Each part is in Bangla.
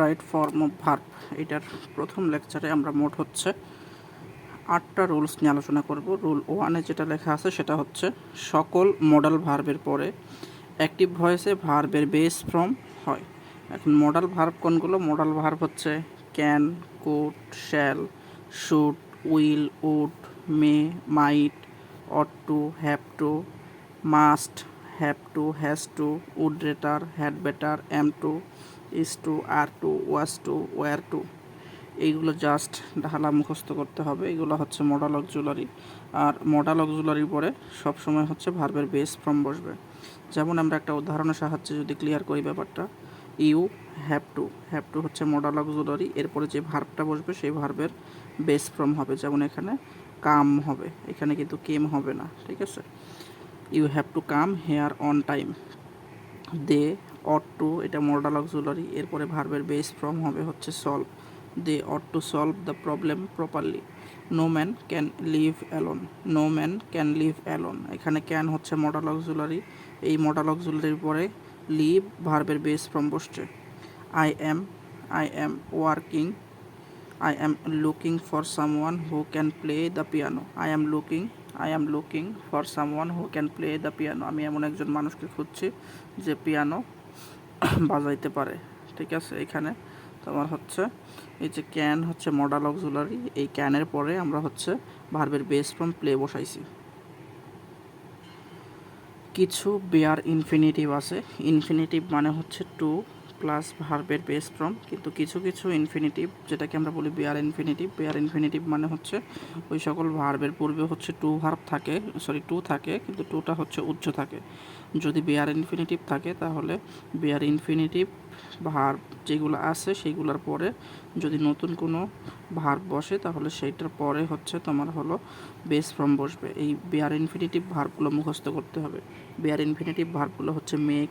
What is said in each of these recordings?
Right form of verb. এটার প্রথম লেকচারে আমরা মোট হচ্ছে আটটা রুলস নিয়ে আলোচনা করব। রুল ওয়ানে যেটা লেখা আছে সেটা হচ্ছে সকল মডাল ভার্বের পরে অ্যাক্টিভ ভয়েসে ভার্বের বেস ফর্ম হয়। এখন মডাল ভার্ব কোনগুলো? মডাল ভার্ব হচ্ছে can could shall, should, will, would, may, might, ought to, have to, must, have to, has to, would rather, had better am to is to are to was to were to এইগুলো জাস্ট ঢালা মুখস্থ করতে হবে। এগুলো হচ্ছে মডাল অক্সুলারি আর মডাল অক্সুলারির পরে সবসময় হচ্ছে ভার্বের বেস ফর্ম বসবে। যেমন আমরা একটা উদাহরণের সাহায্যে যদি ক্লিয়ার করি ব্যাপারটা you have to have to হচ্ছে মডাল অক্সুলারি এরপরে যে ভার্বটা বসবে সেই ভার্বের বেস ফর্ম হবে। যেমন এখানে কাম হবে, এখানে কিন্তু কেম হবে না, ঠিক আছে? You have to come here on time they ought to এটা মডাল অক্সুলারি এরপরে ভার্বের বেস ফর্ম হবে হচ্ছে solve they ought to solve the problem properly no man can live alone no man can live alone এখানে ক্যান হচ্ছে মডাল অক্সুলারি এই মডাল অক্সুলারির পরে লিভ ভার্বের বেস ফর্ম বসছে। I am I am working I am looking for someone who can play the piano. I am looking, I am looking for someone who can play the piano আমি এমন একজন মানুষকে খুঁজছি যে পিয়ানো বাজাইতে পারে, ঠিক আছে? এখানে তোমার হচ্ছে, এই যে ক্যান হচ্ছে মডাল অক্সুলারি এই ক্যানের পরে আমরা হচ্ছে ভার্বের বেস ফ্রম প্লে বসাইছি। কিছু বেয়ার ইনফিনিটিভ আছে। ইনফিনিটিভ মানে হচ্ছে টু প্লাস ভার্বের বেস ফ্রম কিন্তু কিছু কিছু ইনফিনিটিভ যেটাকে আমরা বলি বেয়ার ইনফিনিটিভ বেয়ার ইনফিনিটিভ মানে হচ্ছে ওই সকল ভার্বের পূর্বে হচ্ছে টু ভার্ব থাকে সরি টু থাকে, কিন্তু টুটা হচ্ছে উচ্চ থাকে। যদি বেয়ার ইনফিনিটিভ থাকে, তাহলে বেয়ার ইনফিনিটিভ ভার্ব যেগুলো আছে সেইগুলোর পরে যদি নতুন কোনো ভার্ব বসে, তাহলে সেইটার পরে হচ্ছে তোমার হলো বেস ফর্ম বসবে। এই বেয়ার ইনফিনিটিভ ভার্বগুলো মুখস্থ করতে হবে। বেয়ার ইনফিনিটিভ ভার্বগুলো হচ্ছে make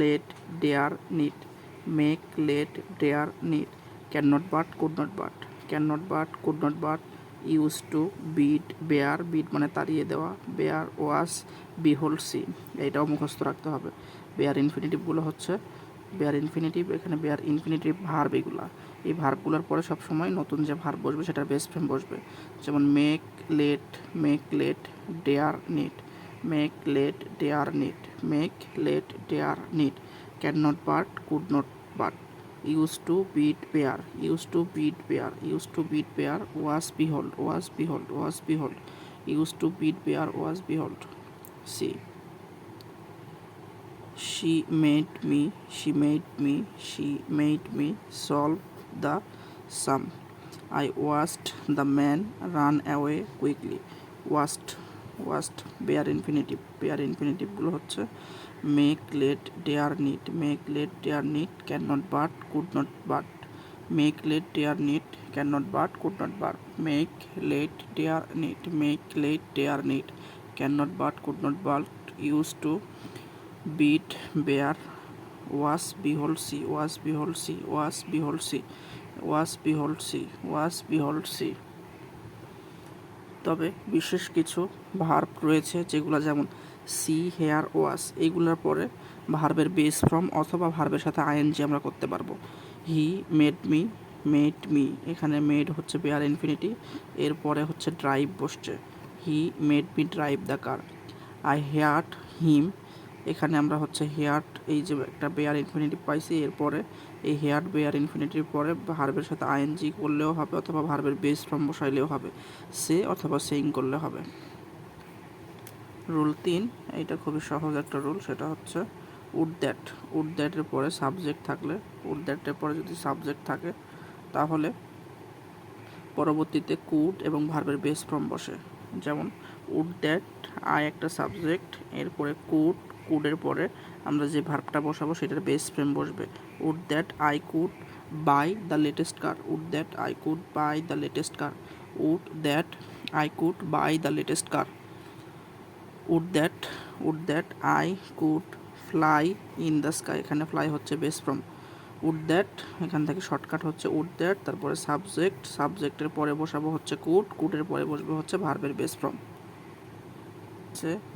let dare need make let dare need can not but could not but can not but could not but use to bid bare bid মানে তাড়িয়ে দেওয়া। বেয়ার ওয়াস বিহোল সি এইটাও মুখস্থ রাখতে হবে। বেয়ার ইনফিনিটিভগুলো হচ্ছে বেয়ার ইনফিনিটিভ এখানে বেয়ার ইনফিনিটিভ ভার্ব এগুলা। এই ভার্বগুলোর পরে সবসময় নতুন যে ভার্ব বসবে, সেটার বেস্ট ফ্রেম বসবে। যেমন make let make let dare need make let dare need make let dare need can not but could not but use to bid pair use to bid pair use to bid pair was behold was behold was behold use to bid pair was behold see she made me she made me she made me solve the sum i watched the man run away quickly watched watched bare infinitive bare infinitive গুলো হচ্ছে make let dare need make let dare need can not but could not but make let dare need can not but could not but make let dare need make let dare need can not but could not but use to bid bare watch behold see watch behold see watch behold see watch behold see watch behold see তবে বিশেষ কিছু ভার্ব রয়েছে যেগুলো যেমন সি, হেয়ার ওয়াস এইগুলোর পরে ভার্বের বেস ফর্ম অথবা ভার্বের সাথে আইএনজি আমরা করতে পারব। He, made me made me, এখানে মেড হচ্ছে বেয়ার ইনফিনিটি, এরপরে হচ্ছে ড্রাইভ বসছে। He, made me, drive the car. I heard him, এখানে আমরা হচ্ছে হেয়ার্ট এই যে একটা বেয়ার ইনফিনিটিভ পাইছি, এরপরে এই হেয়ার্ট বেয়ার ইনফিনিটির পরে ভার্বের সাথে আইএনজি করলেও হবে অথবা ভার্বের বেস ফর্ম বসাইলেও হবে। সে অথবা সেইং করলে হবে। রুল তিন এটা খুবই সহজ একটা রুল সেটা হচ্ছে উড দ্যাট উড দ্যাটের পরে সাবজেক্ট থাকলে উড দ্যাটের পরে যদি সাবজেক্ট থাকে, তাহলে পরবর্তীতে কুড এবং ভার্বের বেস ফর্ম বসে। যেমন উড দ্যাট আই একটা সাবজেক্ট এরপরে কুড কুডের পরে আমরা যে ভার্বটা বসাবো, সেটার বেস ফ্রেম বসবে। Would that I could buy the latest car would that I could buy the latest car would that I could buy the latest car would that would that I could fly in the sky এখানে ফ্লাই হচ্ছে বেস ফ্রম উড দ্যাট এখান থেকে শর্টকাট হচ্ছে উড দ্যাট তারপরে সাবজেক্ট সাবজেক্টের পরে বসাবো হচ্ছে কুড কুডের পরে বসবে হচ্ছে ভার্বের বেস ফ্রম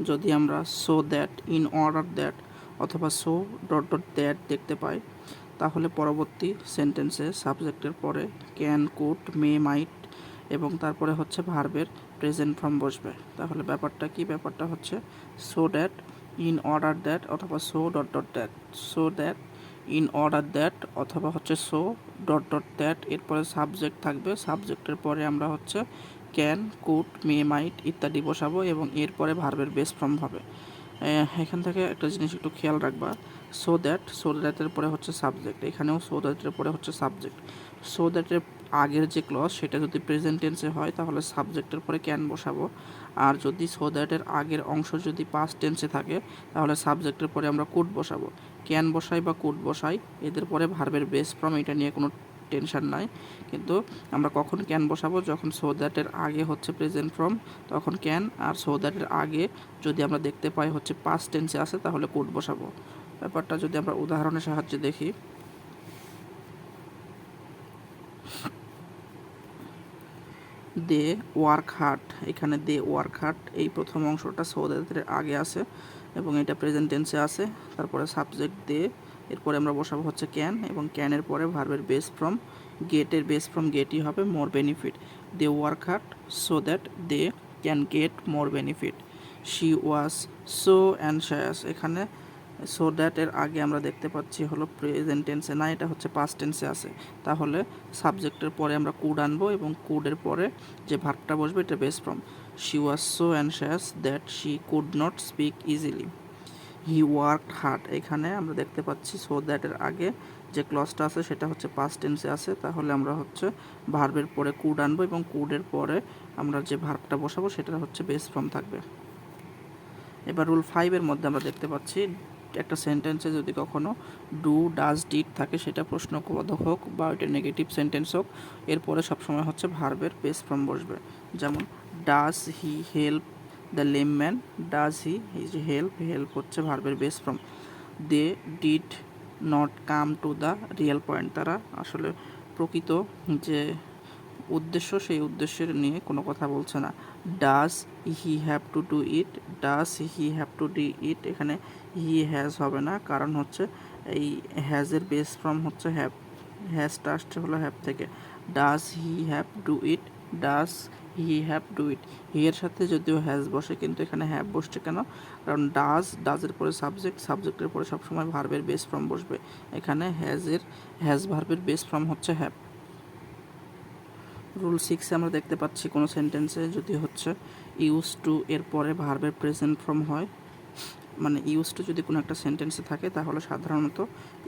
যদি আমরা so that in order that অথবা সো ডট ডট দ্যাট দেখতে পাই, তাহলে পরবর্তী সেন্টেন্সে সাবজেক্টের পরে ক্যান কুড মে মাইট এবং তারপরে হচ্ছে ভার্বের প্রেজেন্ট ফর্ম বসবে। তাহলে ব্যাপারটা কি? ব্যাপারটা হচ্ছে so that in order that অথবা so dot dot that so that in order that অথবা হচ্ছে সো ডট ডট দ্যাট এরপরে সাবজেক্ট থাকবে। সাবজেক্টের পরে আমরা হচ্ছে ক্যান কুড মে মাইট ইত্যাদি বসাবো এবং এরপরে ভার্বের বেস ফর্ম হবে। এখান থেকে একটা জিনিস একটু খেয়াল রাখবা। সো দ্যাট সো দ্যাটের পরে হচ্ছে সাবজেক্ট এখানেও সো দ্যাটের পরে হচ্ছে সাবজেক্ট সো দ্যাটের আগের যে ক্লজ সেটা যদি প্রেজেন্ট টেন্সে হয়, তাহলে সাবজেক্টের পরে ক্যান বসাবো। আর যদি সো দ্যাটের আগের অংশ যদি পাস্ট টেন্সে থাকে, তাহলে সাবজেক্টের পরে আমরা কুড বসাবো। ক্যান বসাই বা কুড বসাই, এদের পরে ভার্বের বেস ফর্ম এটা নিয়ে কোনো টেনশন নাই। কিন্তু আমরা কখন ক্যান বসাবো? যখন সো দ্যাটের আগে হচ্ছে প্রেজেন্ট ফর্ম তখন ক্যান আর সো দ্যাটের আগে যদি আমরা দেখতে পাই হচ্ছে পাস্ট টেন্সে আছে, তাহলে কুড বসাবো। ব্যাপারটা যদি আমরা উদাহরণের সাহায্যে দেখি। দে ওয়ার্ক হার্ট, এখানে দে ওয়ার্ক হার্ট, এই প্রথম অংশটা সৌদাদের আগে আছে এবং এটা প্রেজেন্ট টেন্সে আছে। তারপরে সাবজেক্ট দে, এরপরে আমরা বসাবো হচ্ছে ক্যান এবং ক্যানের পরে ভার্বের বেস ফ্রম, গেটের বেস ফ্রম গেটই হবে more benefit. They work hard so that they can get more benefit. She was so anxious. এখানে সো দ্যাট এর আগে আমরা দেখতে পাচ্ছি হলো প্রেজেন্ট টেন্সে না, এটা হচ্ছে পাস্ট টেন্সে আছে। তাহলে সাবজেক্টের পরে আমরা কুড আনব এবং কুডের পরে যে ভার্বটা বসবে, এটা base form she was so anxious that she could not speak easily he work hard এখানে আমরা দেখতে পাচ্ছি সো দ্যাটের আগে যে ক্লসটা আছে, সেটা হচ্ছে পাস্ট টেন্সে আছে। তাহলে আমরা হচ্ছে ভার্বের পরে কুড আনব এবং কুডের পরে আমরা যে ভার্বটা বসাবো, সেটা হচ্ছে বেস ফর্ম থাকবে। এবার রুল ফাইভের মধ্যে আমরা দেখতে পাচ্ছি একটা সেন্টেন্সে যদি কখনো ডু ডাজ ডিড থাকে, সেটা প্রশ্নবোধক হোক বা এটা নেগেটিভ সেন্টেন্স হোক, এরপরে সবসময় হচ্ছে ভার্বের বেস ফর্ম বসবে। যেমন does he help the lame man does he his help help হচ্ছে ভার্বের base form they did not come to the real point তারা আসলে প্রকৃত যে উদ্দেশ্য, সেই উদ্দেশ্যের নিয়ে কোনো কথা বলছে না। Does he have to do it does he have to do it এখানে হি হ্যাজ হবে না। কারণ হচ্ছে এই হ্যাজের বেস ফর্ম হচ্ছে হ্যাভ হ্যাজটা আসছে হলো হ্যাভ থেকে। Does he have do it does he have do it he এর সাথে যদিও হ্যাজ বসে, কিন্তু এখানে হ্যাভ বসছে কেন? কারণ ডাজ ডাজের পরে সাবজেক্ট সাবজেক্টের পরে সবসময় ভার্বের বেস ফর্ম বসবে। এখানে হ্যাজের হ্যাজ ভার্বের বেস ফর্ম হচ্ছে হ্যাভ রুল সিক্সে আমরা দেখতে পাচ্ছি কোনো সেন্টেন্সে যদি হচ্ছে ইউজ টু এর পরে ভার্বের প্রেজেন্ট ফর্ম হয় মানে ইউজ টু যদি কোনো একটা সেন্টেন্সে থাকে, তাহলে সাধারণত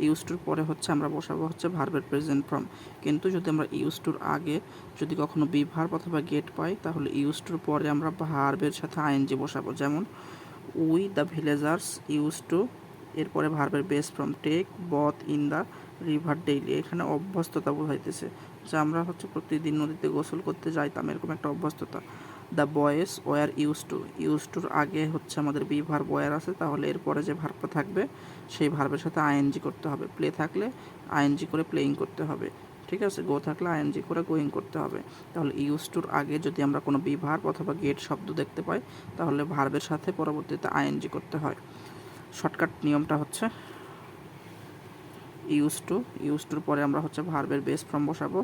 ইউজ টুর পরে হচ্ছে আমরা বসাবো হচ্ছে ভার্বের প্রেজেন্ট ফর্ম কিন্তু যদি আমরা ইউজ টুর আগে যদি কখনো বি ভার্ব অথবা গেট পাই, তাহলে ইউজ টুর পরে আমরা ভার্বের সাথে আইএনজি বসাবো। যেমন we the villagers use to এরপরে ভার্বের base form take bath in the river daily এখানে অভ্যস্ততা বোঝাইতেছে যে আমরা হচ্ছে প্রতিদিন নদীতে গোসল করতে যাইতাম, এরকম একটা অভ্যস্ততা। The boys were use to use টুর আগে হচ্ছে আমাদের বি ভার্ব ওয়ার আছে, তাহলে এরপরে যে ভার্বটা থাকবে, সেই ভার্বের সাথে আইএনজি করতে হবে। প্লে থাকলে আইএনজি করে প্লেইং করতে হবে, ঠিক আছে? গো থাকলে আইএনজি করে গোয়িং করতে হবে। তাহলে ইউজ টুর আগে যদি আমরা কোনো বি ভার্ব অথবা গেট শব্দ দেখতে পাই, তাহলে ভার্বের সাথে পরবর্তীতে আইএনজি করতে হয়। শর্টকাট নিয়মটা হচ্ছে ইউজ টু ইউজ টুর পরে আমরা হচ্ছে ভার্বের বেস ফর্ম বসাবো।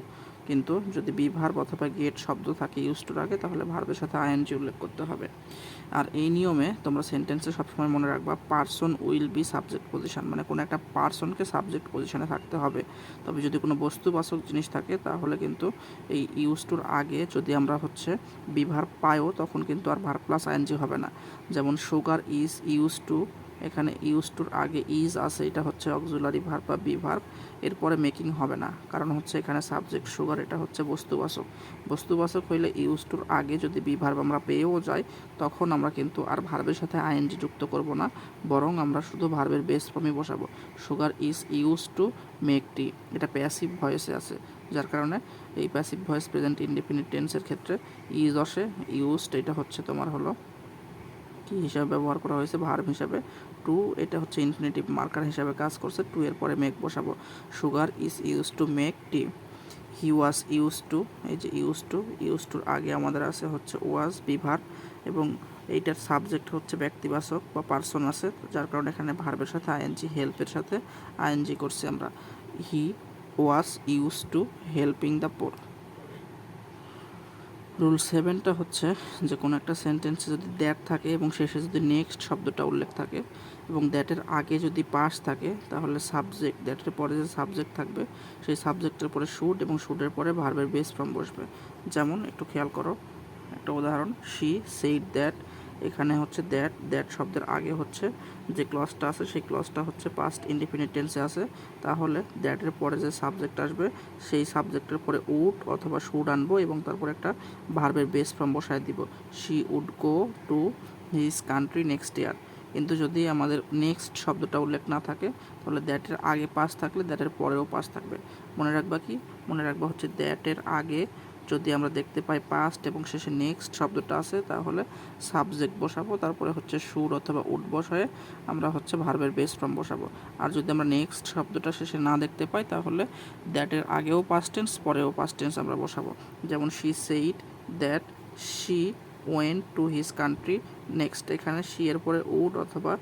কিন্তু যদি বি ভার্ব অথবা গেট শব্দ থাকে ইউজ টুর আগে, তাহলে ভার্বের সাথে আইএনজি উল্লেখ করতে হবে। আর এই নিয়মে তোমরা সেন্টেন্সে সবসময় মনে রাখবা person will be subject position মানে কোনো একটা পার্সনকে সাবজেক্ট পজিশনে থাকতে হবে। তবে যদি কোনো বস্তুবাচক জিনিস থাকে, তাহলে কিন্তু এই ইউজ টুর আগে যদি আমরা হচ্ছে বি ভার্ব পাইও তখন কিন্তু আর ভার্ব প্লাস আইএনজি হবে না। যেমন সুগার ইজ ইউজ টু এখানে ইউজ টুর আগে ইজ আছে, এটা হচ্ছে অক্সুলারি ভার্ব বা বি ভার্ব এরপরে মেকিং হবে না। কারণ হচ্ছে এখানে সাবজেক্ট সুগার এটা হচ্ছে বস্তুবাচক। বস্তুবাচক হইলে ইউজ টুর আগে যদি বি ভার্ব আমরা পেয়েও যাই, তখন আমরা কিন্তু আর ভার্বের সাথে আইএনজি যুক্ত করব না, বরং আমরা শুধু ভার্বের বেস ফর্মে বসাবো। Sugar is use to make tea এটা প্যাসিভ ভয়েসে আছে, যার কারণে এই প্যাসিভ ভয়েস প্রেজেন্ট ইনডিফিনিট টেন্সের ক্ষেত্রে ইজ আসে ইউজড এটা হচ্ছে তোমার হলো কি হিসাবে ব্যবহার করা হয়েছে ভার্ব হিসাবে। টু, এটা হচ্ছে ইনফিনিটিভ মার্কার হিসাবে কাজ করছে। টু এর পরে মেক বসাবো। Sugar is use to make tea he was use to এই যে ইউজ টু ইউজ টুর আগে আমাদের আছে হচ্ছে ওয়াজ বিভার এবং এইটার সাবজেক্ট হচ্ছে ব্যক্তিবাচক বা পার্সন আছে, যার কারণে এখানে ভার্বের সাথে আইএনজি হেল্পের সাথে আইএনজি করছি আমরা। He was use to helping the poor rule সেভেনটা হচ্ছে যে কোনো একটা সেন্টেন্সে যদি দ্যাট থাকে এবং শেষে যদি নেক্সট শব্দটা উল্লেখ থাকে এবং দ্যাটের আগে যদি পাস থাকে, তাহলে সাবজেক্ট দ্যাটের পরে যে সাবজেক্ট থাকবে, সেই সাবজেক্টের পরে শুট এবং শুটের পরে ভার্বের বেস ফর্ম বসবে। যেমন, একটু খেয়াল করো, একটা উদাহরণ শি সেইড দ্যাট এখানে হচ্ছে দ্যাট দ্যাট শব্দের আগে হচ্ছে যে ক্লসটা আছে, সেই ক্লসটা হচ্ছে পাস্ট ইন্ডিপেন্ডেন্ট টেন্সে আছে। তাহলে দ্যাটের পরে যে সাবজেক্ট আসবে, সেই সাবজেক্টের পরে উড অথবা শুড আনব এবং তারপর একটা ভার্বের বেস ফর্ম বসায় দিব। She would go to his country next year কিন্তু যদি আমাদের নেক্সট শব্দটা উল্লেখ না থাকে, তাহলে দ্যাটের আগে পাস থাকলে দ্যাটের পরেও পাস থাকবে। মনে রাখবা কি? মনে রাখবা হচ্ছে দ্যাটের আগে যদি আমরা দেখতে পাই পাস্ট এবং শেষে নেক্সট শব্দটা আছে, তাহলে সাবজেক্ট বসাবো, তারপরে হচ্ছে সুর অথবা উড বসায় আমরা হচ্ছে ভার্বের বেস ফর্ম বসাবো। আর যদি আমরা নেক্সট শব্দটা শেষে না দেখতে পাই, তাহলে দ্যাটের আগেও পাস্ট টেন্স পরেও পাস্ট টেন্স আমরা বসাবো। যেমন she said that she went to his country next এখানে শি এর পরে উড অথবা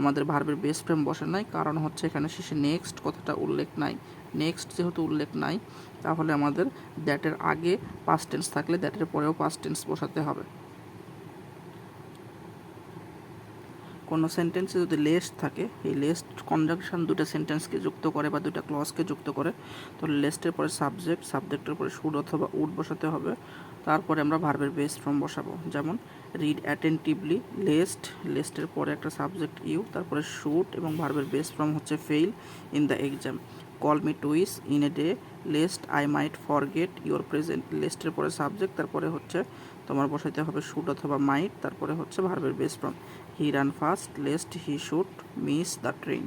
আমাদের ভার্বের বেস ফ্রেম বসে নাই, কারণ হচ্ছে এখানে শেষে নেক্সট কথাটা উল্লেখ নাই। নেক্সট যেহেতু উল্লেখ নাই, তাহলে আমাদের দ্যাটের আগে পাস্ট টেন্স থাকলে দ্যাটের পরেও পাস্ট টেন্স বসাতে হবে। কোনো সেন্টেন্সে যদি লেস্ট থাকে, এই লেস্ট কনজাংশন দুটো সেন্টেন্সকে যুক্ত করে বা দুটো ক্লজকে যুক্ত করে তো লেস্টের পরে সাবজেক্ট সাবজেক্টের পরে শুড অথবা উড বসাতে হবে। তারপরে আমরা ভার্বের বেস ফর্ম বসাবো। যেমন রিড অ্যাটেন্টিভলি লেস্ট লেস্টের পরে একটা সাবজেক্ট ইউ তারপরে শুট এবং ভার্বের বেস ফর্ম হচ্ছে fail in the exam call me twice in a day lest I might forget your present লেস্টের পরে সাবজেক্ট তারপরে হচ্ছে তোমার বসাইতে হবে শুট অথবা মাইট তারপরে হচ্ছে ভার্বের base form he run fast lest he should miss the train